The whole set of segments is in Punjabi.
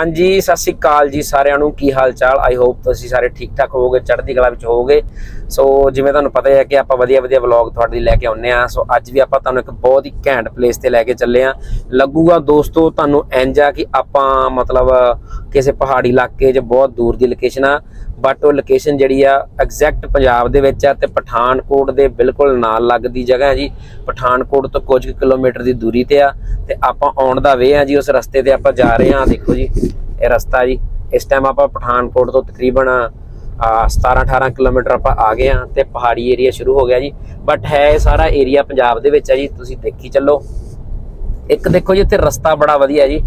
ਹਾਂਜੀ, ਸਤਿ ਸ਼੍ਰੀ ਅਕਾਲ ਜੀ ਸਾਰਿਆਂ ਨੂੰ। ਕੀ ਹਾਲ ਚਾਲ ਆਈ ਹੋਪ ਤੁਸੀਂ ਸਾਰੇ ਠੀਕ ਠਾਕ ਹੋਵੋਗੇ, ਚੜ੍ਹਦੀ ਕਲਾ ਵਿੱਚ ਹੋਵੋਗੇ। ਸੋ ਜਿਵੇਂ ਤੁਹਾਨੂੰ ਪਤਾ ਹੈ ਕਿ ਆਪਾਂ ਵਧੀਆ ਵਧੀਆ ਵਲੌਗ ਤੁਹਾਡੇ ਲਈ ਲੈ ਕੇ ਆਉਂਦੇ ਆ ਸੋ ਅੱਜ ਵੀ ਆਪਾਂ ਤੁਹਾਨੂੰ ਇੱਕ ਬਹੁਤ ਹੀ ਘੈਂਟ ਪਲੇਸ ਤੇ ਲੈ ਕੇ ਚੱਲੇ ਆ ਲੱਗੂਗਾ ਦੋਸਤੋ ਤੁਹਾਨੂੰ ਇੰਜ ਆ ਕਿ ਆਪਾਂ ਮਤਲਬ ਕਿਸੇ ਪਹਾੜੀ ਇਲਾਕੇ 'ਚ ਬਹੁਤ ਦੂਰ ਦੀ ਲੋਕੇਸ਼ਨ ਆ। ਬਟ ਉਹ ਲੋਕੇਸ਼ਨ ਜਿਹੜੀ ਆ ਐਗਜ਼ੈਕਟ ਪੰਜਾਬ ਦੇ ਵਿੱਚ ਆ ਤੇ ਪਠਾਨਕੋਟ ਦੇ ਬਿਲਕੁਲ ਨਾਲ ਲੱਗਦੀ ਜਗ੍ਹਾ ਹੈ ਜੀ। ਪਠਾਨਕੋਟ ਤੋਂ ਕੁਝ ਕੁ ਕਿਲੋਮੀਟਰ ਦੀ ਦੂਰੀ ਤੇ ਆ ਤੇ ਆਪਾਂ ਆਉਣ ਦਾ ਵੇ ਆ ਜੀ, ਉਸ ਰਸਤੇ ਤੇ ਆਪਾਂ ਜਾ ਰਹੇ ਆ ਦੇਖੋ ਜੀ, ਇਹ ਰਸਤਾ ਜੀ, ਇਸ ਟਾਈਮ ਆਪਾਂ ਪਠਾਨਕੋਟ ਤੋਂ ਤਕਰੀਬਨ, ਆ 17 18 ਕਿਲੋਮੀਟਰ ਆਪਾਂ ਆ ਗਏ ਆ ਤੇ ਪਹਾੜੀ ਏਰੀਆ ਸ਼ੁਰੂ ਹੋ ਗਿਆ ਜੀ। ਬਟ ਹੈ ਇਹ ਸਾਰਾ ਏਰੀਆ ਪੰਜਾਬ ਦੇ ਵਿੱਚ ਆ ਜੀ, ਤੁਸੀਂ ਦੇਖੀ ਚੱਲੋ। ਇੱਕ ਦੇਖੋ ਜੀ ਇੱਥੇ ਰਸਤਾ ਬੜਾ ਵਧੀਆ ਜੀ।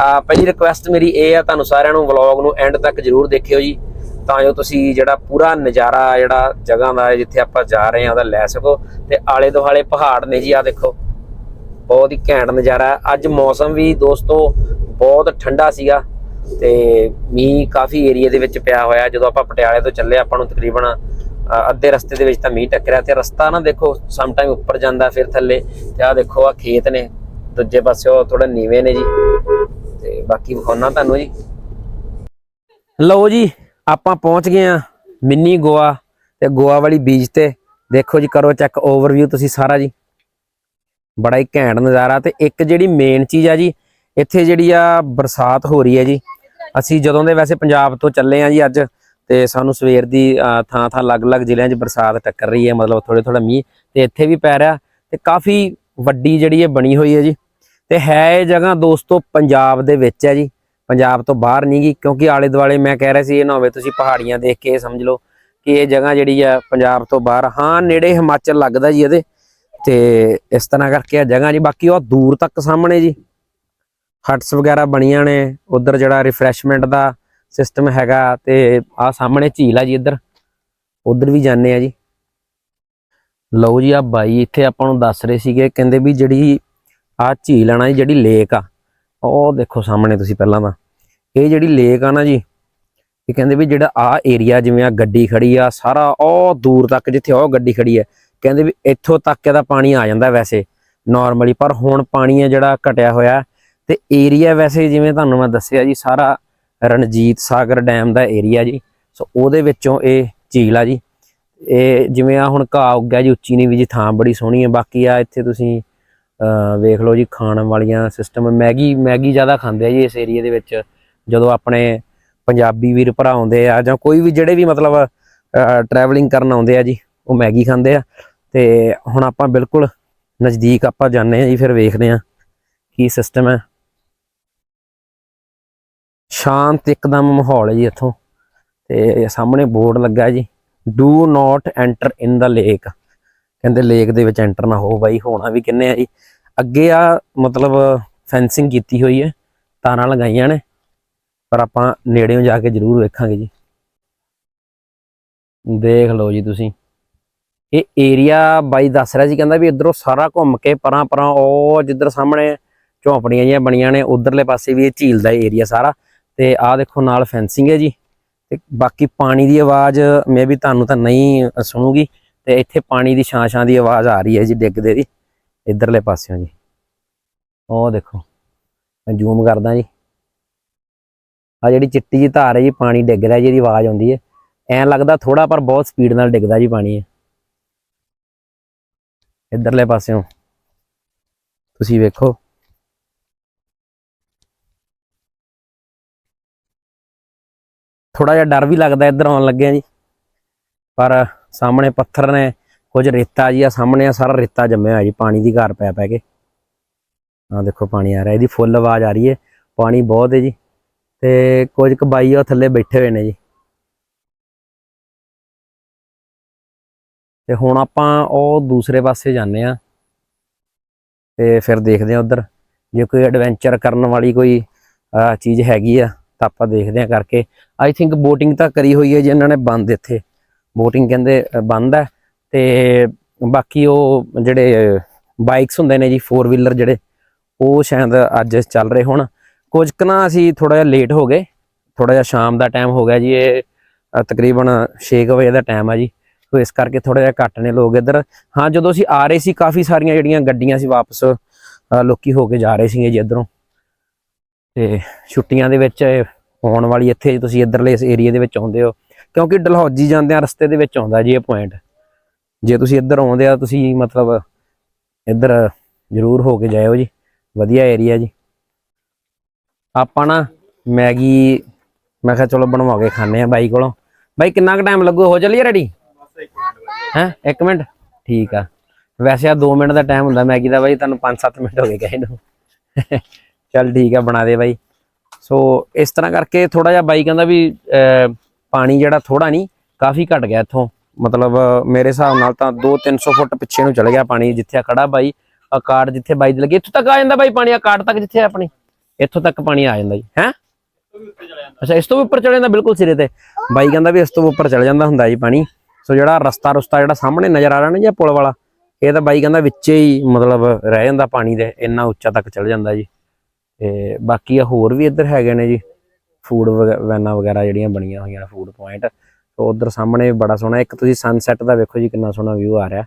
ਆ, ਪਹਿਲੀ ਰਿਕੁਐਸਟ ਮੇਰੀ ਇਹ ਆ, ਤੁਹਾਨੂੰ ਸਾਰਿਆਂ ਨੂੰ ਵਲੌਗ ਨੂੰ ਐਂਡ ਤੱਕ ਜਰੂਰ ਦੇਖਿਓ ਜੀ। ਤਾਂ ਜੋ ਤੁਸੀਂ ਜਿਹੜਾ ਪੂਰਾ ਨਜ਼ਾਰਾ ਜਿਹੜਾ ਜਗ੍ਹਾ ਦਾ ਜਿੱਥੇ ਆਪਾਂ ਜਾ ਰਹੇ ਹਾਂ, ਉਹਦਾ ਲੈ ਸਕੋ। ਤੇ ਆਲੇ ਦੁਆਲੇ ਪਹਾੜ ਨੇ ਜੀ ਆ ਦੇਖੋ। ਬਹੁਤ ਹੀ ਘੈਂਟ ਨਜ਼ਾਰਾ ਅੱਜ ਮੌਸਮ ਵੀ ਦੋਸਤੋ ਬਹੁਤ ਠੰਡਾ ਸੀਗਾ ਤੇ ਮੀਂਹ ਕਾਫੀ ਏਰੀਆ ਦੇ ਵਿੱਚ ਪਿਆ ਹੋਇਆ। ਜਦੋਂ ਆਪਾਂ ਪਟਿਆਲੇ ਤੋਂ ਚੱਲੇ, ਆਪਾਂ ਨੂੰ ਤਕਰੀਬਨ ਅੱਧੇ ਰਸਤੇ ਦੇ ਵਿੱਚ ਤਾਂ ਮੀਂਹ ਟੱਕਰਿਆ ਤੇ ਰਸਤਾ ਨਾ ਦੇਖੋ ਸਮ ਟਾਈਮ ਉੱਪਰ ਜਾਂਦਾ ਫਿਰ ਥੱਲੇ। ਤੇ ਆ ਦੇਖੋ ਆ ਖੇਤ ਨੇ। ਦੂਜੇ ਪਾਸੇ ਉਹ ਥੋੜਾ ਨੀਵੇਂ ਨੇ ਜੀ। ਤੇ ਬਾਕੀ ਵਿਖਾਉਣਾ ਤੁਹਾਨੂੰ ਜੀ। ਲਓ ਜੀ ਆਪਾਂ ਪਹੁੰਚ ਗਏ ਆ ਮਿੰਨੀ ਗੋਆ ਤੇ ਗੋਆ ਵਾਲੀ ਬੀਚ ਤੇ। ਦੇਖੋ ਜੀ, ਕਰੋ ਚੈੱਕ ਓਵਰਵਿਊ ਤੁਸੀਂ ਸਾਰਾ ਜੀ। ਬੜਾ ਹੀ ਘੈਂਟ ਨਜ਼ਾਰਾ ਤੇ ਇੱਕ ਜਿਹੜੀ ਮੇਨ ਚੀਜ਼ ਆ ਜੀ, ਇੱਥੇ ਜਿਹੜੀ ਆ ਬਰਸਾਤ ਹੋ ਰਹੀ ਹੈ ਜੀ। ਅਸੀਂ ਜਦੋਂ ਦੇ ਵੈਸੇ ਪੰਜਾਬ ਤੋਂ ਚੱਲੇ ਆ ਜੀ ਅੱਜ ਤੇ ਸਾਨੂੰ ਸਵੇਰ ਦੀ ਥਾਂ ਥਾਂ ਅਲੱਗ-ਅਲੱਗ ਜ਼ਿਲ੍ਹਿਆਂ 'ਚ ਬਰਸਾਤ ਟੱਕਰ ਰਹੀ ਹੈ, ਮਤਲਬ ਥੋੜੇ ਥੋੜਾ ਮੀਂਹ ਤੇ ਇੱਥੇ ਵੀ ਪੈ ਰਿਹਾ ਤੇ ਕਾਫੀ ਵੱਡੀ ਜਿਹੜੀ ਇਹ ਬਣੀ ਹੋਈ ਹੈ ਜੀ। ਤੇ ਹੈ ਇਹ ਜਗ੍ਹਾ ਦੋਸਤੋ ਪੰਜਾਬ ਦੇ ਵਿੱਚ ਹੈ ਜੀ। ਪੰਜਾਬ ਤੋਂ ਬਾਹਰ ਨਹੀਂ ਗੀ ਕਿਉਂਕਿ ਆਲੇ ਦੁਆਲੇ ਮੈਂ ਕਹਿ ਰਿਹਾ ਸੀ, ਇਹ ਨਾ ਹੋਵੇ ਤੁਸੀਂ ਪਹਾੜੀਆਂ ਦੇਖ ਕੇ ਇਹ ਸਮਝ ਲਓ ਕਿ ਇਹ ਜਗ੍ਹਾ ਜਿਹੜੀ ਆ ਪੰਜਾਬ ਤੋਂ ਬਾਹਰ, ਹਾਂ ਨੇੜੇ ਹਿਮਾਚਲ ਲੱਗਦਾ ਜੀ ਇਹਦੇ, ਤੇ ਇਸ ਤਰ੍ਹਾਂ ਕਰਕੇ ਆ ਜਗ੍ਹਾ ਜੀ, ਬਾਕੀ ਉਹ ਦੂਰ ਤੱਕ ਸਾਹਮਣੇ ਜੀ। ਹਟਸ ਵਗੈਰਾ ਬਣੀਆਂ ਨੇ, ਉਧਰ ਜਿਹੜਾ ਰਿਫਰੈਸ਼ਮੈਂਟ ਦਾ ਸਿਸਟਮ ਹੈਗਾ ਤੇ ਆ ਸਾਹਮਣੇ ਝੀਲ ਆ ਜੀ ਇੱਧਰ, ਉਧਰ ਵੀ ਜਾਂਦੇ ਆ ਜੀ। ਲਓ ਜੀ ਆ ਬਾਈ ਇੱਥੇ ਆਪਾਂ ਨੂੰ ਦੱਸ ਰਹੇ ਸੀਗੇ, ਕਹਿੰਦੇ ਵੀ ਜਿਹੜੀ ਆ ਝੀਲ ਆ ਨਾ ਜੀ, ਜਿਹੜੀ ਲੇਕ ਆ ਉਹ ਦੇਖੋ ਸਾਹਮਣੇ ਤੁਸੀਂ ਪਹਿਲਾਂ ਤਾਂ। ਇਹ ਜਿਹੜੀ ਲੇਕ ਆ ਨਾ ਜੀ, ਇਹ ਕਹਿੰਦੇ ਵੀ ਜਿਹੜਾ ਆ ਏਰੀਆ ਜਿਵੇਂ ਆ ਗੱਡੀ ਖੜੀ ਆ, ਸਾਰਾ ਉਹ ਦੂਰ ਤੱਕ ਜਿੱਥੇ ਉਹ ਗੱਡੀ ਖੜੀ ਹੈ ਕਹਿੰਦੇ ਵੀ ਇੱਥੋਂ ਤੱਕ ਇਹਦਾ ਪਾਣੀ ਆ ਜਾਂਦਾ ਵੈਸੇ ਨਾਰਮਲੀ ਪਰ ਹੁਣ ਪਾਣੀ ਹੈ ਜਿਹੜਾ ਘਟਿਆ ਹੋਇਆ। ਤੇ ਏਰੀਆ ਵੈਸੇ ਜਿਵੇਂ ਤੁਹਾਨੂੰ ਮੈਂ ਦੱਸਿਆ ਜੀ, ਸਾਰਾ ਰਣਜੀਤ ਸਾਗਰ ਡੈਮ ਦਾ ਏਰੀਆ ਜੀ। ਸੋ ਉਹਦੇ ਵਿੱਚੋਂ ਇਹ ਝੀਲ ਆ ਜੀ। ਇਹ ਜਿਵੇਂ ਆ ਹੁਣ ਘਾਹ ਉੱਗਿਆ ਜੀ, ਉੱਚੀ ਨਹੀਂ ਵੀ ਜੀ ਥਾਂ ਬੜੀ ਸੋਹਣੀ ਹੈ ਬਾਕੀ ਆ ਇੱਥੇ ਤੁਸੀਂ ਵੇਖ ਲਓ ਜੀ, ਖਾਣ ਵਾਲੀਆਂ ਸਿਸਟਮ ਮੈਗੀ ਮੈਗੀ ਜ਼ਿਆਦਾ ਖਾਂਦੇ ਆ ਜੀ ਇਸ ਏਰੀਆ ਦੇ ਵਿੱਚ, ਜਦੋਂ ਆਪਣੇ ਪੰਜਾਬੀ ਵੀਰ ਭਰਾ ਆਉਂਦੇ ਆ ਜਾਂ ਕੋਈ ਵੀ ਜਿਹੜੇ ਵੀ ਮਤਲਬ ਟਰੈਵਲਿੰਗ ਕਰਨ ਆਉਂਦੇ ਆ ਜੀ, ਉਹ ਮੈਗੀ ਖਾਂਦੇ ਆ। ਤੇ ਹੁਣ ਆਪਾਂ ਬਿਲਕੁਲ ਨਜ਼ਦੀਕ ਆਪਾਂ ਜਾਂਦੇ ਆ ਜੀ, ਫਿਰ ਵੇਖਦੇ ਆ ਕੀ ਸਿਸਟਮ ਹੈ ਸ਼ਾਂਤ ਇੱਕਦਮ ਮਾਹੌਲ ਹੈ ਜੀ ਇੱਥੋਂ, ਤੇ ਸਾਹਮਣੇ ਬੋਰਡ ਲੱਗਾ ਜੀ do not enter in the lake ਕਹਿੰਦੇ ਲੇਕ ਦੇ ਵਿੱਚ ਐਂਟਰ ਨਾ ਹੋ ਬਾਈ, ਹੋਣਾ ਵੀ ਕਿੰਨੇ ਆ ਜੀ। ਅੱਗੇ ਆ ਮਤਲਬ ਫੈਂਸਿੰਗ ਕੀਤੀ ਹੋਈ ਹੈ, ਤਾਰਾਂ ਲਗਾਈਆਂ ਨੇ, ਪਰ ਆਪਾਂ ਨੇੜਿਓਂ ਜਾ ਕੇ ਜ਼ਰੂਰ ਵੇਖਾਂਗੇ ਜੀ। ਦੇਖ ਲਓ ਜੀ ਤੁਸੀਂ। ਇਹ ਏਰੀਆ ਬਾਈ ਦੱਸ ਰਿਹਾ ਸੀ ਕਹਿੰਦਾ ਵੀ ਇਧਰੋਂ ਸਾਰਾ ਘੁੰਮ ਕੇ ਪਰਾਂ ਪਰਾਂ, ਉਹ ਜਿੱਧਰ ਸਾਹਮਣੇ ਝੌਂਪੜੀਆਂ ਜਿਹੀਆਂ ਬਣੀਆਂ ਨੇ, ਉਧਰਲੇ ਪਾਸੇ ਵੀ ਇਹ ਝੀਲ ਦਾ ਏਰੀਆ ਸਾਰਾ। ਤੇ ਆਹ ਦੇਖੋ ਨਾਲ ਫੈਂਸਿੰਗ ਹੈ ਜੀ। ਤੇ ਬਾਕੀ ਪਾਣੀ ਦੀ ਆਵਾਜ਼ ਮੇ ਵੀ ਤੁਹਾਨੂੰ ਤਾਂ ਨਹੀਂ ਸੁਣੂਗੀ। ਤੇ ਇੱਥੇ ਪਾਣੀ ਦੀ ਛਾਂ ਛਾਂ ਦੀ ਆਵਾਜ਼ ਆ ਰਹੀ ਹੈ ਜੀ ਡਿੱਗਦੇ ਦੀ, ਇਧਰਲੇ ਪਾਸਿਓਂ ਜੀ। ਉਹ ਦੇਖੋ, ਮੈਂ ਜ਼ੂਮ ਕਰਦਾ ਜੀ। ਆ ਜਿਹੜੀ ਚਿੱਟੀ ਜੀ ਧਾਰ ਹੈ ਜੀ, ਪਾਣੀ ਡਿੱਗ ਰਿਹਾ ਜੀ ਇਹਦੀ ਆਵਾਜ਼ ਆਉਂਦੀ ਹੈ। ਐਂ ਲੱਗਦਾ ਥੋੜਾ ਪਰ ਬਹੁਤ ਸਪੀਡ ਨਾਲ ਡਿੱਗਦਾ ਜੀ ਪਾਣੀ ਹੈ ਇਧਰਲੇ ਪਾਸਿਓਂ, ਤੁਸੀਂ ਵੇਖੋ। ਥੋੜਾ ਜਿਹਾ ਡਰ ਵੀ ਲੱਗਦਾ ਇੱਧਰ ਆਉਣ ਲੱਗਿਆ ਜੀ। ਪਰ ਸਾਹਮਣੇ ਪੱਥਰ ਨੇ, ਕੁਝ ਰੇਤਾ ਜੀ ਆ ਸਾਹਮਣੇ ਆ, ਸਾਰਾ ਰੇਤਾ ਜੰਮਿਆ ਹੋਇਆ ਜੀ, ਪਾਣੀ ਦੀ ਘਾਰ ਪੈ ਪੈ ਕੇ। ਆ ਦੇਖੋ ਪਾਣੀ ਆ ਰਿਹਾ, ਇਹਦੀ ਫੁੱਲ ਆਵਾਜ਼ ਆ ਰਹੀ ਹੈ ਪਾਣੀ ਬਹੁਤ ਹੈ ਜੀ, ਤੇ ਕੁਝ ਕੁ ਬਾਈ ਉਹ ਥੱਲੇ ਬੈਠੇ ਹੋਏ ਨੇ ਜੀ। ਤੇ ਹੁਣ ਆਪਾਂ ਉਹ ਦੂਸਰੇ ਪਾਸੇ ਜਾਂਦੇ ਆ, ਤੇ ਫਿਰ ਦੇਖਦੇ ਆ ਉਧਰ, ਜੇ ਕੋਈ ਐਡਵੈਂਚਰ ਕਰਨ ਵਾਲੀ ਕੋਈ ਚੀਜ਼ ਹੈਗੀ ਆ, ਤਾਂ ਆਪਾਂ ਦੇਖਦੇ ਆ ਕਰਕੇ। ਆਈ ਥਿੰਕ ਬੋਟਿੰਗ ਤਾਂ ਕਰੀ ਹੋਈ ਹੈ ਜੀ, ਇਹਨਾਂ ਨੇ ਬੰਦ ਇੱਥੇ। ਬੋਟਿੰਗ ਕਹਿੰਦੇ ਬੰਦ ਹੈ। ਤੇ ਬਾਕੀ ਉਹ ਜਿਹੜੇ ਬਾਈਕਸ ਹੁੰਦੇ ਨੇ ਜੀ 4 ਵੀਲਰ ਜਿਹੜੇ ਉਹ ਸ਼ਾਇਦ ਅੱਜ ਚੱਲ ਰਹੇ ਹੁਣ। ਕੁਝ ਕੁ ਨਾ ਅਸੀਂ ਥੋੜਾ ਜਿਹਾ ਲੇਟ ਹੋ ਗਏ। ਥੋੜਾ ਜਿਹਾ ਸ਼ਾਮ ਦਾ ਟਾਈਮ ਹੋ ਗਿਆ ਜੀ ਇਹ ਅ, ਤਕਰੀਬਨ 6 ਵਜੇ ਦਾ ਟਾਈਮ ਆ ਜੀ। ਸੋ ਇਸ ਕਰਕੇ ਥੋੜਾ ਜਿਹਾ ਘੱਟ ਨੇ ਲੋਕ ਇੱਧਰ। ਹਾਂ ਜਦੋਂ ਅਸੀਂ ਆ ਰਹੇ ਸੀ ਕਾਫੀ ਸਾਰੀਆਂ ਜਿਹੜੀਆਂ ਗੱਡੀਆਂ ਸੀ ਵਾਪਸ ਅ, ਲੋਕੀ ਹੋ ਕੇ ਜਾ ਰਹੇ ਸੀਗੇ ਜੀ ਇੱਧਰੋਂ। ਤੇ ਛੁੱਟੀਆਂ ਦੇ ਵਿੱਚ ਆਉਣ ਵਾਲੀ ਇੱਥੇ ਜੇ ਤੁਸੀਂ ਇੱਧਰਲੇ ਇਸ ਏਰੀਆ ਦੇ ਵਿੱਚ ਆਉਂਦੇ ਹੋ। ਕਿਉਂਕਿ ਡਲਹੌਜੀ ਜਾਂਦੇ ਆ ਰਸਤੇ ਦੇ ਵਿੱਚ ਆਉਂਦਾ ਜੀ ਇਹ ਪੁਆਇੰਟ ਜੇ ਤੁਸੀਂ ਇੱਧਰ ਆਉਂਦੇ ਆ ਤੁਸੀਂ ਮਤਲਬ ਇੱਧਰ ਜ਼ਰੂਰ ਹੋ ਕੇ ਜਾਇਓ ਜੀ। ਵਧੀਆ ਏਰੀਆ ਜੀ। ਆਪਾਂ ਨਾ ਮੈਗੀ ਮੈਂ ਕਿਹਾ ਚਲੋ ਬਣਵਾ ਕੇ ਖਾਣੇ ਆ ਬਾਈ ਕੋਲੋਂ। ਬਾਈ ਕਿੰਨਾ ਕੁ ਟਾਈਮ ਲੱਗੂ? ਹੋ ਚੱਲੀਏ ਰੈਡੀ ਹੈ? 1 ਮਿੰਟ। ਠੀਕ ਆ। ਵੈਸੇ ਆ 2 ਮਿੰਟ ਦਾ ਟਾਈਮ ਹੁੰਦਾ ਮੈਗੀ ਦਾ ਬਾਈ ਤੁਹਾਨੂੰ 5-7 ਮਿੰਟ ਹੋ ਗਏ ਕਹੇ ਨੂੰ। ਚੱਲ ਠੀਕ ਆ ਬਣਾ ਦੇ ਬਾਈ। ਸੋ ਇਸ ਤਰ੍ਹਾਂ ਕਰਕੇ ਥੋੜਾ ਜਿਹਾ ਬਾਈ ਕਹਿੰਦਾ ਵੀ ਅਹ, ਪਾਣੀ ਜਿਹੜਾ ਥੋੜਾ ਨਹੀਂ, ਕਾਫੀ ਘਟ ਗਿਆ ਇੱਥੋਂ। ਮਤਲਬ ਮੇਰੇ ਹਿਸਾਬ ਨਾਲ ਤਾਂ 2-300 ਫੁੱਟ ਪਿੱਛੇ ਨੂੰ ਚਲ ਗਿਆ ਪਾਣੀ ਜਿੱਥੇ ਆ ਖੜਾ ਬਾਈ, ਆ ਕਾਰਡ ਜਿੱਥੇ ਬਾਈ ਦੀ ਲੱਗੀ। ਇੱਥੋਂ ਤੱਕ ਆ ਜਾਂਦਾ ਬਾਈ ਪਾਣੀ, ਆ ਕਾਰਡ ਤੱਕ ਜਿੱਥੇ ਆਪਣੀ। ਇੱਥੋਂ ਤੱਕ ਪਾਣੀ ਆ ਜਾਂਦਾ ਜੀ, ਹੈ? ਅੱਛਾ, ਇਸ ਤੋਂ ਵੀ ਉੱਪਰ ਚੜ ਜਾਂਦਾ ਬਿਲਕੁਲ ਸਿਰੇ ਤੇ। ਬਾਈ ਕਹਿੰਦਾ ਵੀ ਇਸ ਤੋਂ ਉੱਪਰ ਚੜ ਜਾਂਦਾ ਹੁੰਦਾ ਜੀ ਪਾਣੀ। ਸੋ ਜਿਹੜਾ ਰਸਤਾ ਰੁਸਤਾ ਜਿਹੜਾ ਸਾਹਮਣੇ ਨਜ਼ਰ ਆ ਰਿਹਾ ਨਾ ਜੀ ਪੁਲ ਵਾਲਾ, ਇਹ ਤਾਂ ਬਾਈ ਕਹਿੰਦਾ ਵਿੱਚੇ ਹੀ ਮਤਲਬ ਰਹਿ ਜਾਂਦਾ ਪਾਣੀ ਦੇ, ਇੰਨਾ ਉੱਚਾ ਤੱਕ ਚੜ ਜਾਂਦਾ ਜੀ। ਤੇ ਬਾਕੀ ਆ ਹੋਰ ਵੀ ਇੱਧਰ ਹੈਗੇ ਨੇ ਜੀ। ਫੂਡ ਵੈਨਾਂ ਵਗੈਰਾ ਜਿਹੜੀਆਂ ਬਣੀਆਂ ਹੋਈਆਂ ਨੇ ਫੂਡ ਪੁਆਇੰਟ ਸੋ ਉਧਰ ਸਾਹਮਣੇ ਬੜਾ ਸੋਹਣਾ, ਇੱਕ ਤੁਸੀਂ ਸਨਸੈਟ ਦਾ ਵੇਖੋ ਜੀ ਕਿੰਨਾ ਸੋਹਣਾ ਵਿਊ ਆ ਰਿਹਾ।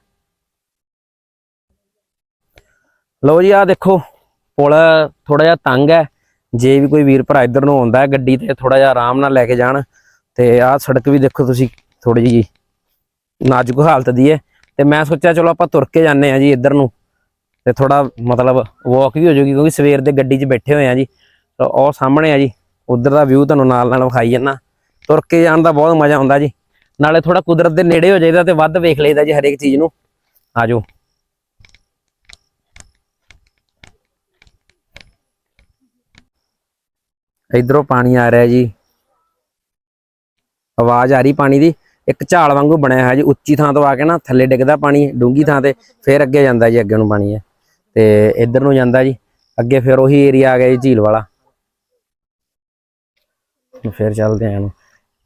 ਲਓ ਜੀ ਆ ਦੇਖੋ, ਪੁਲ ਥੋੜਾ ਜਿਹਾ ਤੰਗ ਹੈ। ਜੇ ਵੀ ਕੋਈ ਵੀਰ ਭਰਾ ਇੱਧਰ ਨੂੰ ਆਉਂਦਾ ਹੈ ਗੱਡੀ ਤੇ ਥੋੜਾ ਜਿਹਾ ਆਰਾਮ ਨਾਲ ਲੈ ਕੇ ਜਾਣ। ਤੇ ਆਹ ਸੜਕ ਵੀ ਦੇਖੋ ਤੁਸੀਂ ਥੋੜੀ ਜਿਹੀ ਨਾਜ਼ੁਕ ਹਾਲਤ ਦੀ ਹੈ। ਤੇ ਮੈਂ ਸੋਚਿਆ, ਚਲੋ ਆਪਾਂ ਤੁਰ ਕੇ ਜਾਂਦੇ ਆ ਜੀ ਇੱਧਰ ਨੂੰ। ਤੇ ਥੋੜਾ ਮਤਲਬ ਵਾਕ ਵੀ ਹੋ ਜਾਊਗੀ, ਕਿਉਂਕਿ ਸਵੇਰ ਦੇ ਗੱਡੀ 'ਚ ਬੈਠੇ ਹੋਏ ਆ ਜੀ। ਤਾਂ ਉਹ ਸਾਹਮਣੇ ਆ ਜੀ। ਉਧਰ ਦਾ ਵਿਊ ਤੁਹਾਨੂੰ ਨਾਲ ਨਾਲ ਵਿਖਾਈ ਜਾਂਦਾ। ਤੁਰ ਕੇ ਜਾਣ ਦਾ ਬਹੁਤ ਮਜ਼ਾ ਆਉਂਦਾ ਜੀ। ਨਾਲੇ ਥੋੜਾ ਕੁਦਰਤ ਦੇ ਨੇੜੇ ਹੋ ਜਾਈਦਾ ਤੇ ਵੱਧ ਵੇਖ ਲਈਦਾ ਜੀ ਹਰੇਕ ਚੀਜ਼ ਨੂੰ। ਆਜੋ। ਇਧਰੋਂ ਪਾਣੀ ਆ ਰਿਹਾ ਜੀ। ਆਵਾਜ਼ ਆ ਰਹੀ ਪਾਣੀ ਦੀ। ਇੱਕ ਝਾਲ ਵਾਂਗੂ ਬਣਿਆ ਹੋਇਆ ਜੀ। ਉੱਚੀ ਥਾਂ ਤੋਂ ਆ ਕੇ ਨਾ ਥੱਲੇ ਡਿੱਗਦਾ ਪਾਣੀ ਡੂੰਗੀ ਥਾਂ ਤੇ ਫਿਰ ਅੱਗੇ ਜਾਂਦਾ ਜੀ, ਅੱਗੇ ਨੂੰ ਪਾਣੀ ਹੈ। ਤੇ ਇੱਧਰ ਨੂੰ ਜਾਂਦਾ ਜੀ। ਅੱਗੇ ਫਿਰ ਉਹੀ ਏਰੀਆ ਆ ਗਿਆ ਜੀ ਝੀਲ ਵਾਲਾ। ਫਿਰ ਚੱਲਦੇ ਆਂ ਨੂੰ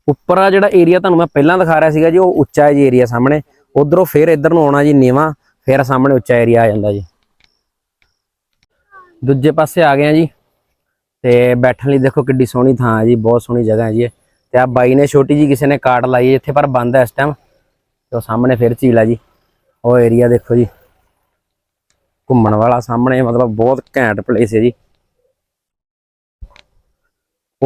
ਉੱਪਰ ਆ ਜਿਹੜਾ ਏਰੀਆ ਤੁਹਾਨੂੰ ਮੈਂ ਪਹਿਲਾਂ ਦਿਖਾ ਰਿਹਾ ਸੀਗਾ ਜੀ, ਉਹ ਉੱਚਾ ਹੈ ਜੀ ਏਰੀਆ ਸਾਹਮਣੇ। ਉਧਰੋਂ ਫਿਰ ਇੱਧਰ ਨੂੰ ਆਉਣਾ ਜੀ ਨੀਵਾ, ਫਿਰ ਸਾਹਮਣੇ ਉੱਚਾ ਏਰੀਆ ਆ ਜਾਂਦਾ ਜੀ। ਦੂਜੇ ਪਾਸੇ ਆ ਗਏ ਆ ਜੀ, ਤੇ ਬੈਠਣ ਲਈ ਦੇਖੋ ਕਿੱਡੀ ਸੋਹਣੀ ਥਾਂ ਹੈ ਜੀ, ਬਹੁਤ ਸੋਹਣੀ ਜਗ੍ਹਾ ਹੈ ਜੀ ਇਹ। ਤੇ ਆ ਬਾਈ ਨੇ, ਛੋਟੀ ਜੀ ਕਿਸੇ ਨੇ ਕਾਰਡ ਲਾਈ ਹੈ ਇੱਥੇ ਪਰ ਬੰਦ ਹੈ ਇਸ ਟਾਈਮ ਤੇ ਉਹ ਸਾਹਮਣੇ ਫਿਰ ਝੀਲ ਆ ਜੀ। ਉਹ ਏਰੀਆ ਦੇਖੋ ਜੀ, ਘੁੰਮਣ ਵਾਲਾ ਸਾਹਮਣੇ, ਮਤਲਬ ਬਹੁਤ ਘੈਂਟ ਪਲੇਸ ਹੈ ਜੀ।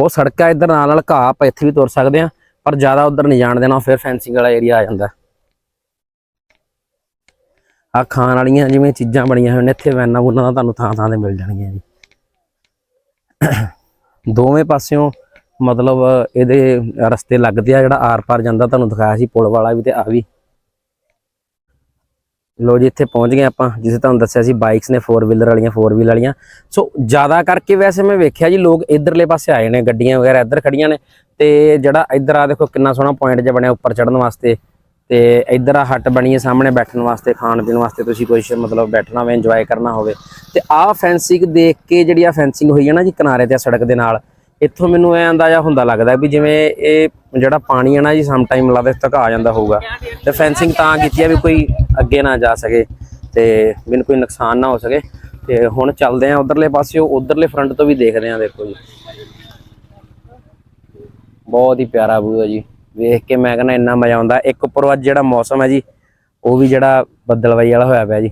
ਉਹ ਸੜਕਾਂ ਇੱਧਰ ਨਾਲ ਨਾਲ ਘਾਹ ਆਪਾਂ ਇੱਥੇ ਵੀ ਤੁਰ ਸਕਦੇ ਆ ਪਰ ਜ਼ਿਆਦਾ ਉਧਰ ਨਹੀਂ ਜਾਣ ਦੇਣਾ, ਫਿਰ ਫੈਂਸਿੰਗ ਵਾਲਾ ਏਰੀਆ ਆ ਜਾਂਦਾ। ਆ ਖਾਣ ਵਾਲੀਆਂ ਜਿਵੇਂ ਚੀਜ਼ਾਂ ਬਣੀਆਂ ਹੋਈਆਂ ਨੇ, ਇੱਥੇ ਵੈਨਾਂ ਵੂਨਾਂ ਦਾ ਤੁਹਾਨੂੰ ਥਾਂ ਥਾਂ ਤੇ ਮਿਲ ਜਾਣਗੀਆਂ ਜੀ। ਦੋਵੇਂ ਪਾਸਿਓਂ ਮਤਲਬ ਇਹਦੇ ਰਸਤੇ ਲੱਗਦੇ ਆ, ਜਿਹੜਾ ਆਰ ਪਾਰ ਜਾਂਦਾ, ਤੁਹਾਨੂੰ ਦਿਖਾਇਆ ਸੀ, ਪੁਲ ਵਾਲਾ ਵੀ ਤੇ ਆ ਵੀ। ਲੋ ਜੀ, ਇੱਥੇ ਪਹੁੰਚ ਗਏ ਆਪਾਂ ਜਿਸੇ ਤੁਹਾਨੂੰ ਦੱਸਿਆ ਸੀ ਬਾਈਕਸ ਨੇ 4 ਵੀਲਰ ਵਾਲੀਆਂ 4 ਵੀਲ ਵਾਲੀਆਂ। ਸੋ ਜ਼ਿਆਦਾ ਕਰਕੇ ਵੈਸੇ ਮੈਂ ਵੇਖਿਆ ਜੀ, ਲੋਕ ਇਧਰਲੇ ਪਾਸੇ ਆਏ ਨੇ, ਗੱਡੀਆਂ ਵਗੈਰਾ ਇੱਧਰ ਖੜੀਆਂ ਨੇ। ਤੇ ਜਿਹੜਾ ਇੱਧਰ ਆ ਦੇਖੋ, ਕਿੰਨਾ ਸੋਹਣਾ ਪੁਆਇੰਟ ਜਿਹਾ ਬਣਿਆ ਉੱਪਰ ਚੜਨ ਵਾਸਤੇ। ਤੇ ਇੱਧਰ ਆ ਹੱਟ ਬਣੀ ਹੈ ਸਾਹਮਣੇ ਬੈਠਣ ਵਾਸਤੇ, ਖਾਣ ਪੀਣ ਵਾਸਤੇ, ਤੁਸੀਂ ਕੁਝ ਮਤਲਬ ਬੈਠਣਾ ਹੋਵੇ ਇੰਜੋਏ ਕਰਨਾ ਹੋਵੇ। ਤੇ ਆਹ ਫੈਂਸਿੰਗ ਦੇਖ ਕੇ ਜਿਹੜੀ ਆ ਫੈਂਸਿੰਗ ਹੋਈ ਹੈ ਨਾ ਜੀ, ਕਿਨਾਰੇ ਤੇ ਆ ਸੜਕ ਦੇ ਨਾਲ, ਇੱਥੋਂ ਮੈਨੂੰ ਐ ਅੰਦਾਜ਼ਾ ਹੁੰਦਾ ਲੱਗਦਾ ਵੀ ਜਿਵੇਂ ਇਹ ਜਿਹੜਾ ਪਾਣੀ ਆ ਨਾ ਜੀ ਸਮ ਟਾਈਮ ਲੱਗਦਾ ਤੱਕ ਆ ਜਾਂਦਾ ਹੋਊਗਾ। ਤੇ ਫੈਂਸਿੰਗ ਤਾਂ ਕੀਤੀ ਆ ਵੀ ਕੋਈ ਅੱਗੇ ਨਾ ਜਾ ਸਕੇ ਤੇ ਮੈਨੂੰ ਕੋਈ ਨੁਕਸਾਨ ਨਾ ਹੋ ਸਕੇ। ਤੇ ਹੁਣ ਚੱਲਦੇ ਆ ਉਧਰਲੇ ਪਾਸੇ ਉਧਰਲੇ ਫਰੰਟ ਤੋਂ ਵੀ ਦੇਖਦੇ ਆ ਦੇਖੋ ਜੀ। ਬਹੁਤ ਹੀ ਪਿਆਰਾ ਵਿਊ ਹੈ ਜੀ। ਵੇਖ ਕੇ ਮੈਂ ਕਹਿੰਦਾ ਇੰਨਾ ਮਜ਼ਾ ਆਉਂਦਾ। ਇੱਕ ਉੱਪਰ ਅੱਜ ਜਿਹੜਾ ਮੌਸਮ ਹੈ ਜੀ, ਉਹ ਵੀ ਜਿਹੜਾ ਬੱਦਲਵਾਈ ਵਾਲਾ ਹੋਇਆ ਪਿਆ ਜੀ।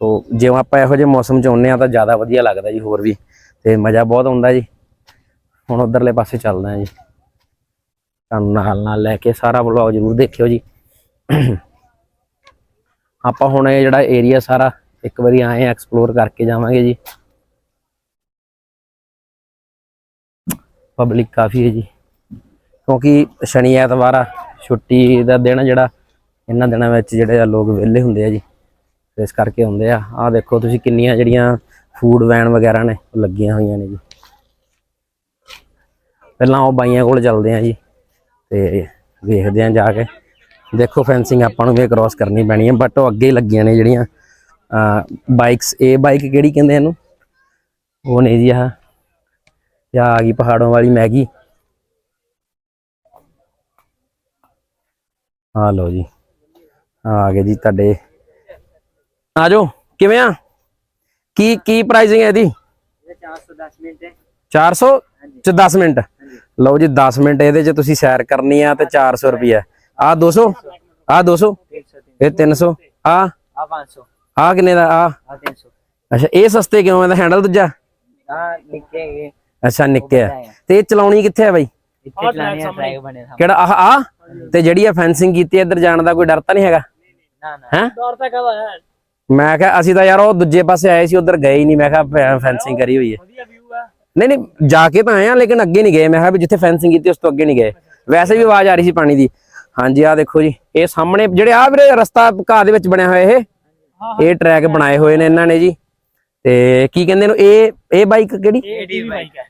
ਸੋ ਜਿਵੇਂ ਆਪਾਂ ਇਹੋ ਜਿਹੇ ਮੌਸਮ 'ਚ ਆਉਂਦੇ ਆ ਤਾਂ ਜ਼ਿਆਦਾ ਵਧੀਆ ਲੱਗਦਾ ਜੀ ਹੋਰ ਵੀ। ਤੇ ਮਜ਼ਾ ਬਹੁਤ ਆਉਂਦਾ ਜੀ। ਹੁਣ ਉਧਰਲੇ ਪਾਸੇ ਚੱਲਦੇ ਆ ਜੀ। ਤੁਹਾਨੂੰ ਨਾਲ ਨਾਲ ਲੈ ਕੇ ਸਾਰਾ ਵਲੌਗ ਜ਼ਰੂਰ ਦੇਖਿਓ ਜੀ। ਆਪਾਂ ਹੁਣ ਇਹ ਜਿਹੜਾ ਏਰੀਆ ਸਾਰਾ ਇੱਕ ਵਾਰੀ ਆਏ ਐਕਸਪਲੋਰ ਕਰਕੇ ਜਾਵਾਂਗੇ ਜੀ। ਪਬਲਿਕ ਕਾਫੀ ਹੈ ਜੀ। ਕਿਉਂਕਿ ਸ਼ਨੀ ਐਤਵਾਰ ਆ, ਛੁੱਟੀ ਦਾ ਦਿਨ ਜਿਹੜਾ, ਇਹਨਾਂ ਦਿਨਾਂ ਵਿੱਚ ਜਿਹੜੇ ਆ ਲੋਕ ਵਿਹਲੇ ਹੁੰਦੇ ਆ ਜੀ। ਇਸ ਕਰਕੇ ਹੁੰਦੇ ਆ। ਆਹ ਦੇਖੋ ਤੁਸੀਂ ਕਿੰਨੀਆਂ ਜਿਹੜੀਆਂ ਫੂਡ ਵੈਨ ਵਗੈਰਾ ਨੇ, ਉਹ ਲੱਗੀਆਂ ਹੋਈਆਂ ਨੇ ਜੀ। ਪਹਿਲਾਂ ਉਹ ਬਾਈਆਂ ਕੋਲ ਚੱਲਦੇ ਆ ਜੀ। ਤੇ ਵੇਖਦੇ ਆ ਜਾ ਕੇ। ਦੇਖੋ ਫੈਂਸਿੰਗ ਆਪਾਂ ਨੂੰ ਵੀ ਕ੍ਰਾਸ ਕਰਨੀ ਪੈਣੀ ਹੈ ਬਟ ਉਹ ਅੱਗੇ ਲੱਗੀਆਂ ਨੇ ਜਿਹੜੀਆਂ ਬਾਈਕਸ ਇਹ ਬਾਈਕ ਕਿਹੜੀ ਕਹਿੰਦੇ ਇਹਨੂੰ? ਉਹ ਨਹੀਂ ਜੀ ਆਹ ਜਾਂ ਆ ਗਈ ਪਹਾੜੋਂ ਵਾਲੀ ਮੈਗੀ। ਆ ਲਓ ਜੀ ਆ ਗਏ ਜੀ ਤੁਹਾਡੇ। ਆ ਜਾਓ ਕਿਵੇਂ ਆ? ਕੀ ਕੀ ਪ੍ਰਾਈਸਿੰਗ ਹੈ ਇਹਦੀ? 410 ਮਿੰਟ ਹੈ। 400 ਚ 10 ਮਿੰਟ। ਲਓ ਜੀ 10 ਮਿੰਟ ਇਹਦੇ 'ਚ ਤੁਸੀਂ ਸੈਰ ਕਰਨੀ ਆ ਤੇ 400 ਰੁਪਏ ਆ 200 ਆ 200 ਇਹ 300 ਆ। ਆ 500 ਆ ਕਿੰਨੇ ਦਾ ਆ? 300 ਅੱਛਾ ਇਹ ਸਸਤੇ ਕਿਉਂ ਹੈ ਦਾ ਹੈਂਡਲ ਦੂਜਾ? ਆ ਨਿੱਕੇ ਅੱਛਾ ਨਿੱਕੇ ਤੇ ਇਹ ਚਲਾਉਣੀ ਕਿੱਥੇ ਆ ਬਾਈ? ਇੱਥੇ ਚਲਾਉਣੀ ਹੈ ਟਰੈਕ ਬਣੇ ਕਿਹੜਾ ਆ ਆ ਤੇ ਜਿਹੜੀ ਆ ਫੈਂਸਿੰਗ ਕੀਤੀ ਇੱਧਰ ਜਾਣ ਦਾ ਕੋਈ ਡਰ ਤਾਂ ਨਹੀਂ ਹੈਗਾ? ਨਾ ਨਾ। ਮੈਂ ਕਿਹਾ ਅਸੀਂ ਤਾਂ ਯਾਰ ਉਹ ਦੂਜੇ ਪਾਸੇ ਆਏ ਸੀ ਉਧਰ ਗਏ ਹੀ ਨਹੀਂ। ਮੈਂ ਕਿਹਾ ਫੈਂਸਿੰਗ ਕਰੀ ਹੋਈ ਹੈ। ਨਹੀਂ ਨਹੀਂ ਜਾ ਕੇ ਤਾਂ ਆਏ ਆ ਲੇਕਿਨ ਅੱਗੇ ਨਹੀਂ ਗਏ। ਮੈਂ ਕਿਹਾ ਵੀ ਜਿੱਥੇ ਫੈਂਸਿੰਗ ਕੀਤੀ ਉਸ ਤੋਂ ਅੱਗੇ ਨਹੀਂ ਗਏ। ਵੈਸੇ ਵੀ ਆਵਾਜ਼ ਆ ਰਹੀ ਸੀ ਪਾਣੀ ਦੀ। ਹਾਂਜੀ ਆ ਦੇਖੋ ਜੀ ਇਹ ਸਾਹਮਣੇ ਜਿਹੜੇ ਆ ਵੀਰੇ ਰਸਤਾ ਘਾਹ ਦੇ ਵਿੱਚ ਬਣਿਆ ਹੋਇਆ ਇਹ ਇਹ ਟਰੈਕ ਬਣਾਏ ਹੋਏ ਨੇ ਇਹਨਾਂ ਨੇ ਜੀ। ਤੇ ਕੀ ਕਹਿੰਦੇ ਨੇ ਇਹ ਇਹ ਬਾਈਕ ਕਿਹੜੀ?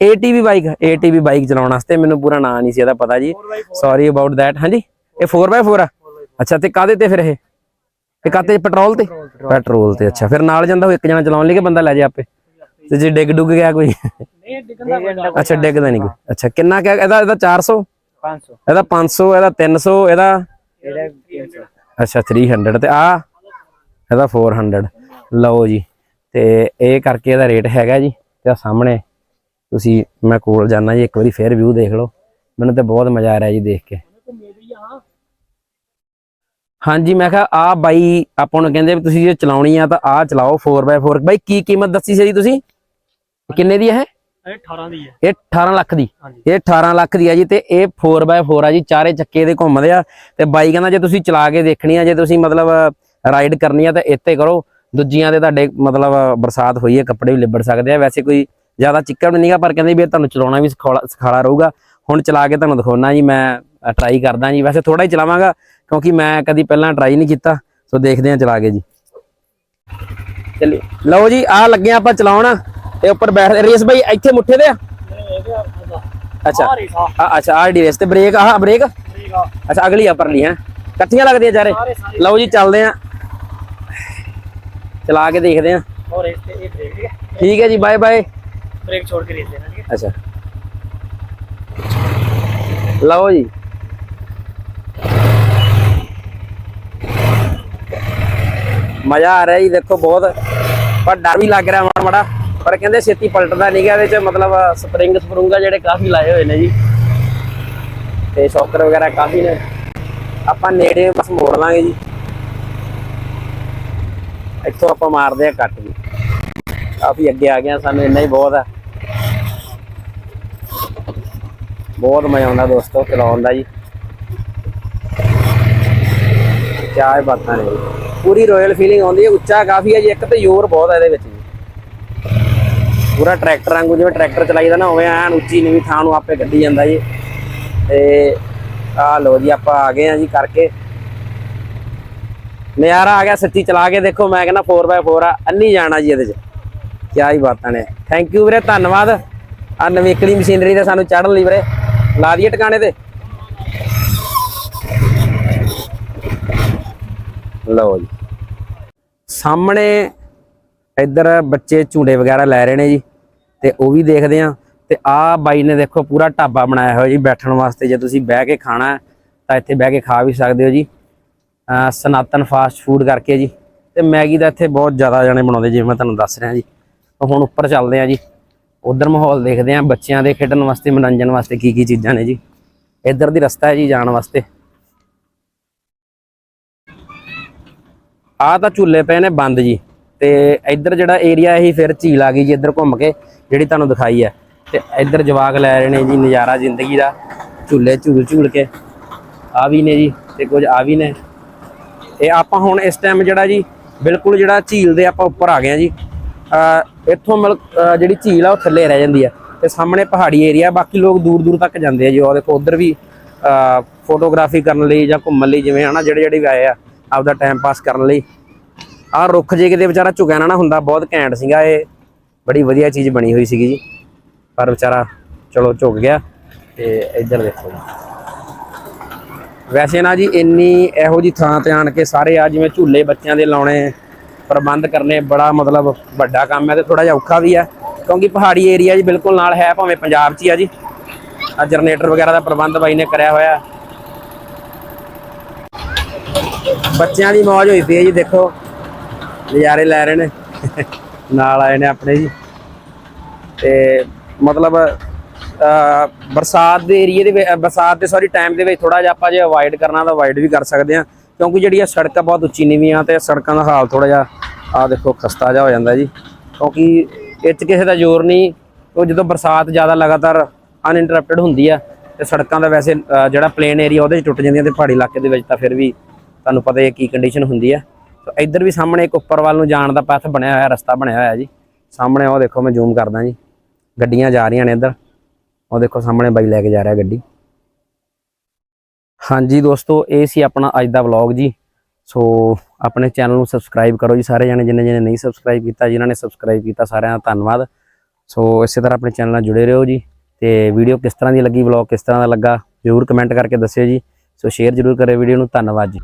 ਏਟੀਵੀ ਬਾਈਕ ਏਟੀਵੀ ਬਾਈਕ ਚਲਾਉਣ ਵਾਸਤੇ। ਮੈਨੂੰ ਪੂਰਾ ਨਾਂ ਨਹੀਂ ਸੀ ਇਹਦਾ ਪਤਾ ਜੀ। ਸੌਰੀ ਅਬਾਊਟ ਦੈਟ ਹਾਂਜੀ। ਇਹ 4x4 ਆ? ਅੱਛਾ ਤੇ ਕਾਦੇ ਤੇ ਫਿਰ ਇਹ? ਤੇ ਕਾਤੇ ਪੈਟਰੋਲ ਤੇ? ਪੈਟਰੋਲ ਤੇ। ਅੱਛਾ। ਫਿਰ ਨਾਲ ਜਾਂਦਾ ਹੋਇਆ ਇੱਕ ਜਣਾ ਚਲਾਉਣ ਲਈ ਕਿ ਬੰਦਾ ਲੈ ਜਾ ਆਪੇ? ਤੇ ਜੇ ਡਿੱਗ ਡੁੱਗ ਗਿਆ ਕੋਈ? ਅੱਛਾ ਡਿੱਗਦਾ ਨਹੀਂ ਕੋਈ। ਅੱਛਾ ਕਿੰਨਾ ਕਿ ਇਹਦਾ ਇਹਦਾ 400 500 ਇਹਦਾ 500 ਇਹਦਾ 300 ਇਹਦਾ? ਅੱਛਾ 300 ਤੇ ਆ। ਇਹਦਾ 400 ਲਓ ਜੀ। ਤੇ ਇਹ ਕਰਕੇ ਇਹਦਾ ਰੇਟ ਹੈਗਾ ਜੀ। ਤੇ ਸਾਹਮਣੇ ਤੁਸੀਂ ਮੈਂ ਕੋਲ ਜਾਣਾ ਜੀ ਇੱਕ ਵਾਰੀ ਫੇਰ ਵਿਊ ਦੇਖ ਲਓ। ਮੈਨੂੰ ਤੇ ਬਹੁਤ ਮਜ਼ਾ ਆ ਰਿਹਾ ਜੀ ਦੇਖ ਕੇ। ਹਾਂਜੀ ਮੈਂ ਕਿਹਾ ਆ ਬਾਈ ਆਪਾਂ ਨੂੰ ਕਹਿੰਦੇ ਤੁਸੀਂ ਜੇ ਚਲਾਉਣੀ ਆ ਤਾਂ ਆ ਚਲਾਓ 4x4 ਬਾਈ ਕੀ ਕੀਮਤ ਦੱਸੀ ਸੀ ਜੀ ਤੁਸੀਂ? ਕਿੰਨੇ ਦੀ ਹੈ ਇਹ 18 ਦੀ ਹੈ। ਇਹ 18 ਲੱਖ ਦੀ। ਹੈ ਜੀ ਤੇ ਇਹ 4x4 ਆ ਜੀ ਚਾਰੇ ਚੱਕੇ ਦੇ ਘੁੰਮਦੇ ਆ। ਤੇ ਬਾਈ ਕਹਿੰਦਾ ਜੇ ਤੁਸੀਂ ਚਲਾ ਕੇ ਦੇਖਣੀ ਆ ਜੇ ਤੁਸੀਂ ਮਤਲਬ ਰਾਈਡ ਕਰਨੀ ਆ ਤਾਂ ਇੱਥੇ ਕਰੋ। ਦੂਜੀਆਂ ਦੇ ਤੁਹਾਡੇ ਮਤਲਬ ਬਰਸਾਤ ਹੋਈ ਹੈ ਕੱਪੜੇ ਵੀ ਲਿਬੜ ਸਕਦੇ ਆ। ਵੈਸੇ ਕੋਈ ਜ਼ਿਆਦਾ ਚਿੱਕੜ ਨਹੀਂ ਹੈਗਾ ਪਰ ਕਹਿੰਦੇ ਵੀ ਇਹ ਤੁਹਾਨੂੰ ਚਲਾਉਣਾ ਵੀ ਸਿਖਾਲਾ ਰਹੂਗਾ। ਹੁਣ ਚਲਾ ਕੇ ਤੁਹਾਨੂੰ ਦਿਖਾਉਣਾ ਜੀ ਮੈਂ ਟਰਾਈ ਕਰਦਾ ਜੀ। ਵੈਸੇ ਥੋੜਾ ਹੀ ਚਲਾਵਾਂਗਾ ਕਿਉਂਕਿ ਮੈਂ ਕਦੀ ਪਹਿਲਾਂ ਟਰਾਈ ਨਹੀਂ ਕੀਤਾ। ਸੋ ਦੇਖਦੇ ਆ ਚਲਾ ਕੇ ਜੀ। ਚਲੋ ਲਓ ਜੀ ਆ ਲੱਗੇ ਆਪਾਂ ਚਲਾਉਣਾ। ਇਹ ਉੱਪਰ ਬੈਠਦੇ ਰੇਸ ਬਾਈ ਇੱਥੇ ਮੁੱਠੇ ਦੇ ਆ। ਅੱਛਾ। ਅੱਛਾ ਰੇਸ ਤੇ ਬ੍ਰੇਕ ਆਹ ਬ੍ਰੇਕ ਅੱਛਾ ਅਗਲੀ ਆ ਪਰਲੀ ਹੈ। ਇਕੱਠੀਆਂ ਲੱਗਦੀਆਂ ਚਾਰੇ। ਲਓ ਜੀ ਚੱਲਦੇ ਆ ਚਲਾ ਕੇ ਦੇਖਦੇ ਆ ਠੀਕ ਹੈ? ਜੀ ਬਾਏ ਬਾਏ ਬ੍ਰੇਕ ਛੋੜ ਕੇ ਰੇਸ ਦੇਣਾ ਅੱਛਾ। ਲਓ ਜੀ। ਮਜ਼ਾ ਆ ਰਿਹਾ ਜੀ ਦੇਖੋ ਬਹੁਤ। ਪਰ ਡਰ ਵੀ ਲੱਗ ਰਿਹਾ ਮਾੜਾ। ਪਰ ਕਹਿੰਦੇ ਛੇਤੀ ਪਲਟਦਾ ਨਹੀਂ ਗਿਆ ਇਹਦੇ ਚ ਮਤਲਬ ਸਪਰਿੰਗ ਸਪਰੂੰਗਾ ਜਿਹੜੇ ਕਾਫੀ ਲਾਏ ਹੋਏ ਨੇ ਜੀ। ਤੇ ਸ਼ੌਕਰ ਵਗੈਰਾ ਕਾਫੀ ਨੇ। ਆਪਾਂ ਨੇੜੇ ਬਸ ਮੋੜ ਲਾਂਗੇ ਜੀ। ਇੱਥੋਂ ਆਪਾਂ ਮਾਰਦੇ ਆ ਕੱਟ ਜੀ। ਕਾਫੀ ਅੱਗੇ ਆ ਗਿਆ, ਸਾਨੂੰ ਇੰਨਾ ਹੀ ਬਹੁਤ ਆ। ਬਹੁਤ ਮਜ਼ਾ ਆਉਂਦਾ ਦੋਸਤੋ, ਚਲਾਉਣ ਦਾ ਜੀ। ਚਾਹ ਇਹ ਬਾਤਾਂ ਨੇ ਜੀ। ਪੂਰੀ ਰਾਇਲ ਫੀਲਿੰਗ ਆਉਂਦੀ ਹੈ, ਉੱਚਾ ਕਾਫੀ ਹੈ ਜੀ, ਇੱਕ ਤੇ ਜ਼ੋਰ ਬਹੁਤ ਹੈ ਇਹਦੇ ਵਿੱਚ ਜੀ। ਪੂਰਾ ਟਰੈਕਟਰ ਵਾਂਗੂ ਜਿਵੇਂ ਟਰੈਕਟਰ ਚਲਾਈਦਾ ਨਾ, ਉਵੇਂ ਐਨ ਉੱਚੀ ਨੀਵੀਂ ਥਾਂ ਨੂੰ ਆਪੇ ਗੱਡੀ ਜਾਂਦਾ ਜੀ। ਤੇ ਆ ਲੋ ਜੀ, ਆਪਾਂ ਆ ਗਏ ਆ ਜੀ ਕਰਕੇ। ਨਜ਼ਾਰਾ ਆ ਗਿਆ ਸੱਚੀ ਚਲਾ ਕੇ ਦੇਖੋ, ਮੈਂ ਕਹਿੰਦਾ 4x4 ਆ, ਅੰਨੀ ਜਾਣਾ ਜੀ ਇਹਦੇ 'ਚ। ਕਿਆ ਹੀ ਬਾਤਾਂ ਨੇ। ਥੈਂਕ ਯੂ ਵੀਰੇ, ਧੰਨਵਾਦ। ਆ ਨਵੇਕਲੀ ਮਸ਼ੀਨਰੀ ਤੇ ਸਾਨੂੰ ਚੜ੍ਹਨ ਲਈ ਵੀਰੇ। ਲਾ ਦਈਏ ਟਿਕਾਣੇ ਤੇ। ਲਓ ਜੀ। ਸਾਹਮਣੇ ਇੱਧਰ ਬੱਚੇ ਝੂੜੇ ਵਗੈਰਾ ਲੈ ਰਹੇ ਨੇ ਜੀ, ਤੇ ਉਹ ਵੀ ਦੇਖਦੇ ਆ ਤੇ ਆਹ ਬਾਈ ਨੇ ਦੇਖੋ ਪੂਰਾ ਢਾਬਾ ਬਣਾਇਆ ਹੋਇਆ ਜੀ ਬੈਠਣ ਵਾਸਤੇ। ਜੇ ਤੁਸੀਂ ਬਹਿ ਕੇ ਖਾਣਾ ਤਾਂ ਇੱਥੇ ਬਹਿ ਕੇ ਖਾ ਵੀ ਸਕਦੇ ਹੋ ਜੀ। ਸਨਾਤਨ ਫਾਸਟ ਫੂਡ ਕਰਕੇ ਜੀ। ਤੇ ਮੈਗੀ ਦਾ ਇੱਥੇ ਬਹੁਤ ਜ਼ਿਆਦਾ ਜਾਣੇ ਬਣਾਉਂਦੇ ਜਿਵੇਂ ਮੈਂ ਤੁਹਾਨੂੰ ਦੱਸ ਰਿਹਾ ਜੀ। ਹੁਣ ਉੱਪਰ ਚੱਲਦੇ ਆ ਜੀ। ਉਧਰ ਮਾਹੌਲ ਦੇਖਦੇ ਆ ਬੱਚਿਆਂ ਦੇ ਖੇਡਣ ਵਾਸਤੇ, ਮਨੋਰੰਜਨ ਵਾਸਤੇ ਕੀ ਕੀ ਚੀਜ਼ਾਂ ਨੇ ਜੀ। ਇੱਧਰ ਦੀ ਰਸਤਾ ਹੈ ਜੀ ਜਾਣ ਵਾਸਤੇ। ਆਹ ਤਾਂ ਝੂਲੇ ਪਏ ਨੇ ਬੰਦ ਜੀ। ਤੇ ਇੱਧਰ ਜਿਹੜਾ ਏਰੀਆ ਇਹੀ ਫਿਰ ਝੀਲ ਆ ਗਈ ਜੀ ਇੱਧਰ ਘੁੰਮ ਕੇ, ਜਿਹੜੀ ਤੁਹਾਨੂੰ ਦਿਖਾਈ ਹੈ ਤੇ ਇੱਧਰ ਜਵਾਕ ਲੈ ਰਹੇ ਨੇ ਜੀ ਨਜ਼ਾਰਾ ਜ਼ਿੰਦਗੀ ਦਾ, ਝੂਲੇ ਝੂਲ ਝੂਲ ਕੇ। ਆ ਵੀ ਨੇ ਜੀ ਤੇ ਕੁਝ ਆ ਵੀ ਨੇ। ਇਹ ਆਪਾਂ ਹੁਣ ਇਸ ਟਾਈਮ ਜਿਹੜਾ ਜੀ, ਬਿਲਕੁਲ ਜਿਹੜਾ ਝੀਲ ਦੇ ਆਪਾਂ ਉੱਪਰ ਆ ਗਏ ਆ ਜੀ। ਇੱਥੋਂ ਮਿਲ ਜਿਹੜੀ ਝੀਲ ਆ ਉਹ ਥੱਲੇ ਰਹਿ ਜਾਂਦੀ ਆ। ਤੇ ਸਾਹਮਣੇ ਪਹਾੜੀ ਏਰੀਆ ਬਾਕੀ ਲੋਕ ਦੂਰ ਦੂਰ ਤੱਕ ਜਾਂਦੇ ਆ ਜੀ। ਉਹ ਦੇਖੋ, ਉਧਰ ਵੀ ਫੋਟੋਗ੍ਰਾਫੀ ਕਰਨ ਲਈ ਜਾਂ ਘੁੰਮਣ ਲਈ ਜਿਵੇਂ ਹਨਾ, ਜਿਹੜੇ ਜਿਹੜੇ ਵੀ ਆਏ ਆ, ਆਪਦਾ ਟਾਈਮ ਪਾਸ ਕਰਨ ਲਈ। ਆਹ ਰੁੱਖ ਜੇ ਕਿਤੇ ਵਿਚਾਰਾ ਝੁਕਿਆ ਨਾ ਹੁੰਦਾ, ਬਹੁਤ ਘੈਂਟ ਸੀਗਾ ਇਹ। ਬੜੀ ਵਧੀਆ ਚੀਜ਼ ਬਣੀ ਹੋਈ ਸੀਗੀ ਜੀ। ਪਰ ਵਿਚਾਰਾ ਚਲੋ ਝੁਕ ਗਿਆ ਤੇ ਇੱਧਰ ਦੇਖੋ ਜੀ। ਵੈਸੇ ਨਾ ਜੀ ਇੰਨੀ ਇਹੋ ਜੀ ਥਾਂ ਤੇ ਆਣ ਕੇ ਸਾਰੇ ਆ ਜਿਵੇਂ ਝੂਲੇ ਬੱਚਿਆਂ ਦੇ ਲਾਉਣੇ, ਪ੍ਰਬੰਧ ਕਰਨੇ ਬੜਾ ਮਤਲਬ ਵੱਡਾ ਕੰਮ ਹੈ ਤੇ ਥੋੜਾ ਜਿਹਾ ਔਖਾ ਵੀ ਆ ਕਿਉਂਕਿ ਪਹਾੜੀ ਏਰੀਆ ਜੀ ਬਿਲਕੁਲ ਨਾਲ ਹੈ, ਭਾਵੇਂ ਪੰਜਾਬ 'ਚ ਹੀ ਆ ਜੀ। ਆ ਜਨਰੇਟਰ ਵਗੈਰਾ ਦਾ ਪ੍ਰਬੰਧ ਬਾਈ ਨੇ ਕਰਿਆ ਹੋਇਆ। ਬੱਚਿਆਂ ਦੀ ਮौज ਹੋਈ ਪਈ ਹੈ ਜੀ, ਦੇਖੋ। ਨਜ਼ਾਰੇ ਲੈ ਰਹੇ ਨੇ। ਨਾਲ ਆਏ ਨੇ ਆਪਣੇ ਜੀ। ਤੇ ਮਤਲਬ ਬਰਸਾਤ ਦੇ ਏਰੀਏ ਦੇ ਬਰਸਾਤ ਦੇ ਸੌਰੀ ਟਾਈਮ ਦੇ ਵਿੱਚ ਥੋੜਾ ਜਿਹਾ ਆਪਾਂ ਜੇ ਅਵਾਇਡ ਕਰਨਾ ਤਾਂ ਅਵਾਇਡ ਵੀ ਕਰ ਸਕਦੇ ਆ ਕਿਉਂਕਿ ਜਿਹੜੀ ਇਹ ਸੜਕ ਬਹੁਤ ਉੱਚੀ ਨੀਵੀਆਂ ਆ ਤੇ ਸੜਕਾਂ ਦਾ ਹਾਲ ਥੋੜਾ ਜਿਹਾ ਆ ਦੇਖੋ ਖਸਤਾ ਜਿਹਾ ਹੋ ਜਾਂਦਾ ਜੀ। ਕਿਉਂਕਿ ਇੱਥੇ ਕਿਸੇ ਦਾ ਜ਼ੋਰ ਨਹੀਂ, ਉਹ ਜਦੋਂ ਬਰਸਾਤ ਜ਼ਿਆਦਾ ਲਗਾਤਾਰ ਅਨਇੰਟਰਪਟਡ ਹੁੰਦੀ ਆ, ਤੇ ਸੜਕਾਂ ਦਾ ਵੈਸੇ ਜਿਹੜਾ ਪਲੇਨ ਏਰੀਆ ਉਹਦੇ 'ਚ ਟੁੱਟ ਜਾਂਦੀਆਂ ਤੇ ਪਹਾੜੀ ਇਲਾਕੇ ਦੇ ਵਿੱਚ ਤਾਂ ਫਿਰ ਵੀ ਤੁਹਾਨੂੰ ਪਤਾ ਹੀ ਹੈ ਕੀ ਕੰਡੀਸ਼ਨ ਹੁੰਦੀ ਆ। ਸੋ ਇੱਧਰ ਵੀ ਸਾਹਮਣੇ ਇੱਕ ਉੱਪਰ ਵੱਲ ਨੂੰ ਜਾਣ ਦਾ ਪਥ ਬਣਿਆ ਹੋਇਆ, ਰਸਤਾ ਬਣਿਆ ਹੋਇਆ ਜੀ। ਸਾਹਮਣੇ ਉਹ ਦੇਖੋ ਮੈਂ ਜ਼ੂਮ ਕਰਦਾ ਜੀ। ਗੱਡੀਆਂ ਜਾ ਰਹੀਆਂ ਨੇ ਇੱਧਰ। ਉਹ ਦੇਖੋ ਸਾਹਮਣੇ ਬਾਈ ਲੈ ਕੇ ਜਾ ਰਿਹਾ ਗੱਡੀ। ਹਾਂਜੀ ਦੋਸਤੋ, ਇਹ ਸੀ ਆਪਣਾ ਅੱਜ ਦਾ ਵਲੌਗ ਜੀ। ਸੋ ਆਪਣੇ ਚੈਨਲ ਨੂੰ ਸਬਸਕ੍ਰਾਈਬ ਕਰੋ ਜੀ ਸਾਰੇ ਜਣੇ ਜਿਨ੍ਹਾਂ ਜਿਹਨੇ ਨਹੀਂ ਸਬਸਕ੍ਰਾਈਬ ਕੀਤਾ, ਜਿਨ੍ਹਾਂ ਨੇ ਸਬਸਕ੍ਰਾਈਬ ਕੀਤਾ ਸਾਰਿਆਂ ਦਾ ਧੰਨਵਾਦ। ਸੋ ਇਸੇ ਤਰ੍ਹਾਂ ਆਪਣੇ ਚੈਨਲ ਨਾਲ ਜੁੜੇ ਰਹੋ ਜੀ। ਤੇ ਵੀਡੀਓ ਕਿਸ ਤਰ੍ਹਾਂ ਦੀ ਲੱਗੀ ਵਲੌਗ ਕਿਸ ਤਰ੍ਹਾਂ ਦਾ ਲੱਗਾ, ਜ਼ਰੂਰ ਕਮੈਂਟ ਕਰਕੇ ਦੱਸਿਓ ਜੀ। ਸੋ ਸ਼ੇਅਰ ਜ਼ਰੂਰ ਕਰਿਓ ਵੀਡੀਓ ਨੂੰ। ਧੰਨਵਾਦ ਜੀ।